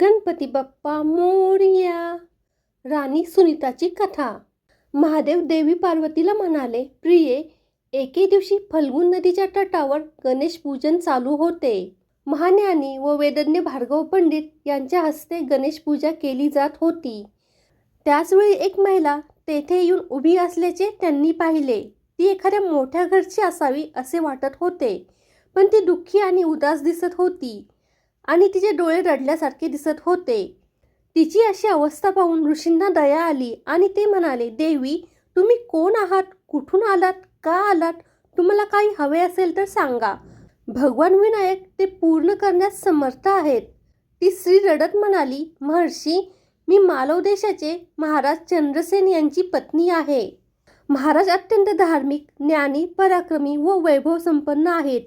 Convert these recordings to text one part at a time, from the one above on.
गणपती बाप्पा मोरया. राणी सुनीताची कथा. महादेव देवी पार्वतीला म्हणाले प्रिये एके दिवशी फल्गुन नदीच्या तटावर गणेश पूजन चालू होते. महाज्ञानी व वेदज्ञ भार्गव पंडित यांच्या हस्ते गणेश पूजा केली जात होती. त्याचवेळी एक महिला तेथे येऊन उभी असल्याचे त्यांनी पाहिले. ती एखाद्या मोठ्या घरची असावी असे वाटत होते. पण ती दुःखी आणि उदास दिसत होती. आणि तिचे डोळे रडल्यासारखे दिसत होते. तिची अशी अवस्था पाहून ऋषींना दया आली आणि ते म्हणाले देवी तुम्ही कोण आहात? कुठून आलात? का आलात? तुम्हाला काही हवे असेल तर सांगा. भगवान विनायक ते पूर्ण करण्यास समर्थ आहेत. ती स्त्री रडत म्हणाली महर्षी मी मालव देशाचे महाराज चंद्रसेन यांची पत्नी आहे. महाराज अत्यंत धार्मिक ज्ञानी पराक्रमी व वैभव संपन्न आहेत.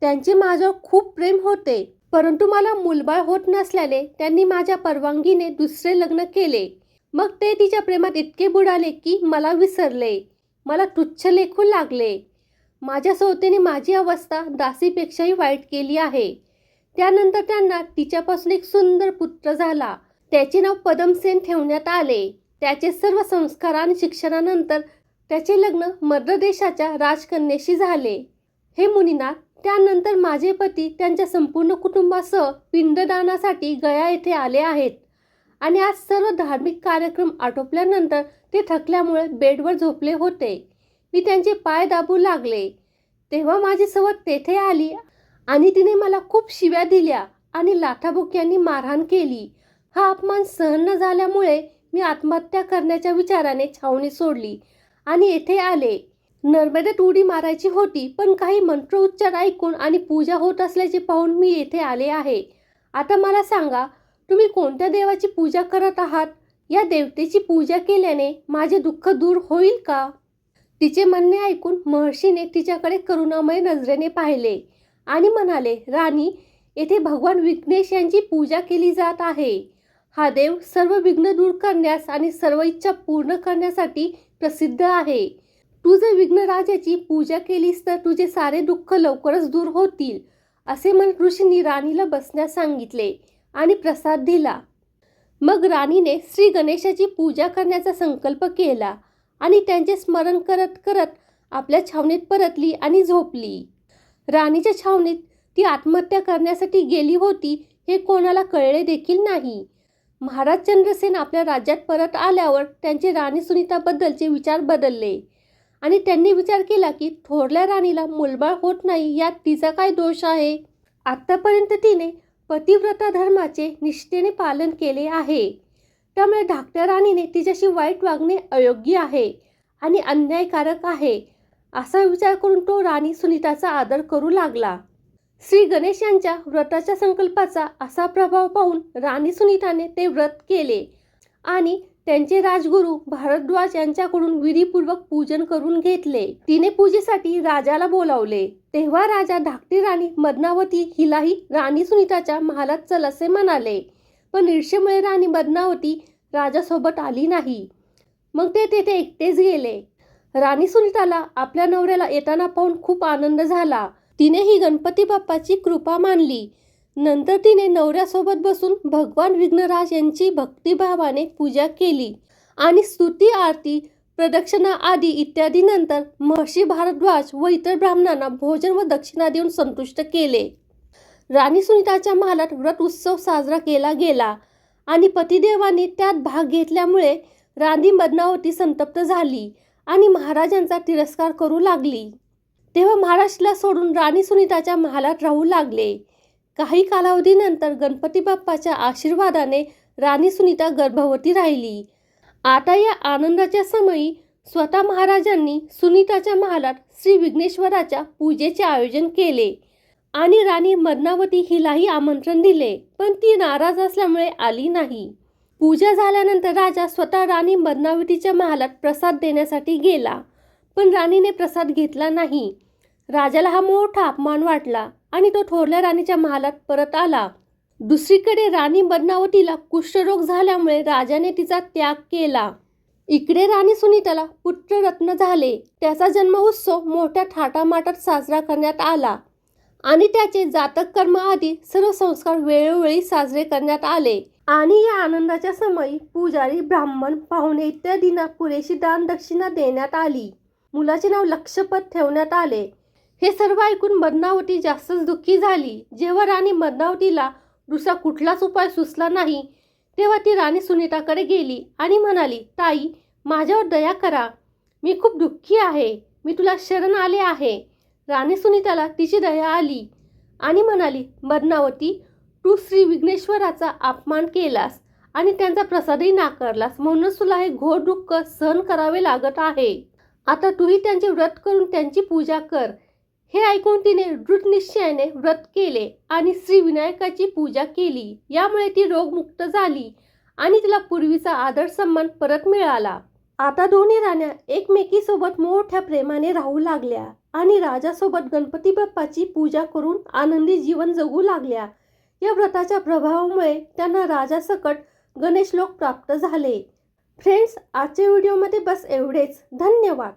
त्यांचे माझ्यावर खूप प्रेम होते. परंतु मला मुलबाळ होत नसल्याने त्यांनी माझ्या परवानगीने दुसरे लग्न केले. मग ते तिच्या प्रेमात इतके बुडाले की मला विसरले. मला तुच्छ लेखू लागले. माझ्या सौतेने माझी अवस्था दासीपेक्षाही वाईट केली आहे. त्यानंतर त्यांना तिच्यापासून एक सुंदर पुत्र झाला. त्याचे नाव पदमसेन ठेवण्यात आले. त्याचे सर्व संस्कार आणि शिक्षणानंतर त्याचे लग्न मद्र देशाच्या राजकन्येशी झाले. हे मुनिनाथ त्यानंतर माझे पती त्यांच्या संपूर्ण कुटुंबासह पिंडदानासाठी गया येथे आले आहेत. आणि आज सर्व धार्मिक कार्यक्रम आटोपल्यानंतर ते थकल्यामुळे बेडवर झोपले होते. मी त्यांचे पाय दाबू लागले. तेव्हा माझी सवत तेथे आली आणि तिने मला खूप शिव्या दिल्या आणि लाथाबुक्यांनी मारहाण केली. हा अपमान सहन न झाल्यामुळे मी आत्महत्या करण्याच्या विचाराने छावणी सोडली आणि येथे आले. नर्मदेत उडी मारायची होती पण काही मंत्रोच्चार ऐकून आणि पूजा होत असल्याचे पाहून मी येथे आले आहे. आता मला सांगा तुम्ही कोणत्या देवाची पूजा करत आहात? या देवतेची पूजा केल्याने माझे दुःख दूर होईल का? तिचे म्हणणे ऐकून महर्षीने तिच्याकडे करुणामय नजरेने पाहिले आणि म्हणाले राणी येथे भगवान विघ्नेश यांची पूजा केली जात आहे. हा देव सर्व विघ्न दूर करण्यास आणि सर्व इच्छा पूर्ण करण्यासाठी प्रसिद्ध आहे. तू जर विघ्नराजाची पूजा केलीस तर तुझे सारे दुःख लवकरच दूर होतील असे म्हणत ऋषींनी राणीला बसण्यास सांगितले आणि प्रसाद दिला. मग राणीने श्री गणेशाची पूजा करण्याचा संकल्प केला आणि त्यांचे स्मरण करत करत आपल्या छावणीत परतली आणि झोपली. राणीच्या छावणीत ती आत्महत्या करण्यासाठी गेली होती हे कोणाला कळले देखील नाही. महाराज चंद्रसेन आपल्या राज्यात परत आल्यावर त्यांचे राणी सुनीताबद्दलचे विचार बदलले. आणि त्यांनी विचार केला की थोरल्या राणीला मुलबाळ होत नाही यात तिचा काय दोष आहे? आत्तापर्यंत तिने पतिव्रता धर्माचे निष्ठेने पालन केले आहे. त्यामुळे धाकट्या राणीने तिच्याशी वाईट वागणे अयोग्य आहे आणि अन्यायकारक आहे असा विचार करून तो राणी सुनीताचा आदर करू लागला. श्री गणेश यांच्या व्रताच्या संकल्पाचा असा प्रभाव पाहून राणी सुनीताने ते व्रत केले आणि त्यांचे राजगुरू भारद्वाज यांच्याकडून विधीपूर्वक पूजन करून घेतले. तिने पूजेसाठी राजाला बोलावले. तेव्हा राजा धाकटी राणी मदनावती हिलाही राणी सुनीताच्या महालात चल असे म्हणाले. पण ईर्षेमुळे राणी मदनावती राजासोबत आली नाही. मग ते तेथे एकटेच गेले. राणी सुनीताला आपल्या नवऱ्याला येताना पाहून खूप आनंद झाला. तिनेही गणपती बाप्पाची कृपा मानली. नंतर तिने नवऱ्यासोबत बसून भगवान विघ्नराज यांची भक्तिभावाने पूजा केली आणि स्तुती आरती प्रदक्षिणा आदी इत्यादी नंतर महर्षी भारद्वाज व इतर ब्राह्मणांना भोजन व दक्षिणा देऊन संतुष्ट केले. राणी सुनीताच्या महालात व्रत उत्सव साजरा केला गेला आणि पतिदेवाने त्यात भाग घेतल्यामुळे राणी मदनावती संतप्त झाली आणि महाराजांचा तिरस्कार करू लागली. तेव्हा महाराष्ट्राला सोडून राणी सुनीताच्या महालात राहू लागले. काही कालावधीनंतर गणपती बाप्पाच्या आशीर्वादाने राणी सुनीता गर्भवती राहिली. आता या आनंदाच्या समयी स्वतः महाराजांनी सुनीताच्या महालात श्री विघ्नेश्वराच्या पूजेचे आयोजन केले आणि राणी मदनावती हिलाही आमंत्रण दिले पण ती नाराज असल्यामुळे आली नाही. पूजा झाल्यानंतर राजा स्वतः राणी मदनावतीच्या महालात प्रसाद देण्यासाठी गेला पण राणीने प्रसाद घेतला नाही. राजाला हा मोठा अपमान वाटला आणि तो थोरल्या राणीच्या महालात परत आला. दुसरीकडे राणी बदनावतीला कुष्ठरोग झाल्यामुळे राजाने तिचा त्याग केला. इकडे राणी सुनीताला पुत्ररत्न झाले. त्याचा जन्म उत्सव मोठ्या थाटामाटात साजरा करण्यात आला आणि त्याचे जातक कर्म आदी सर्व संस्कार वेळोवेळी साजरे करण्यात आले. आणि या आनंदाच्या समयी पुजारी ब्राह्मण पाहुणे इत्यादींना पुरेशी दान दक्षिणा देण्यात आली. मुलाचे नाव लक्षपत ठेवण्यात आले. हे सर्व ऐकून मदनावती जास्तच दुःखी झाली. जेव्हा राणी मदनावतीला दुसरा कुठलाच उपाय सुचला नाही तेव्हा ती राणी सुनीताकडे गेली आणि म्हणाली ताई माझ्यावर दया करा. मी खूप दुःखी आहे. मी तुला शरण आले आहे. राणी सुनीताला तिची दया आली आणि म्हणाली मदनावती तू श्री विघ्नेश्वराचा अपमान केलास आणि त्यांचा प्रसादही नाकारलास. म्हणूनच तुला हे घोर दुःख सहन करावे लागत आहे. आता तूही त्यांचे व्रत करून त्यांची पूजा कर. हे ऐकून तिने दृढ निश्चयाने व्रत केले आणि श्रीविनायकाची पूजा केली. यामुळे ती रोगमुक्त झाली आणि तिला पूर्वीचा आदर सन्मान परत मिळाला. आता दोन्ही राण्या एकमेकीसोबत मोठ्या प्रेमाने राहू लागल्या आणि राजासोबत गणपती बाप्पाची पूजा करून आनंदी जीवन जगू लागल्या. या व्रताच्या प्रभावामुळे त्यांना राजासकट गणेश लोक प्राप्त झाले. फ्रेंड्स आजच्या व्हिडिओमध्ये बस एवढेच. धन्यवाद.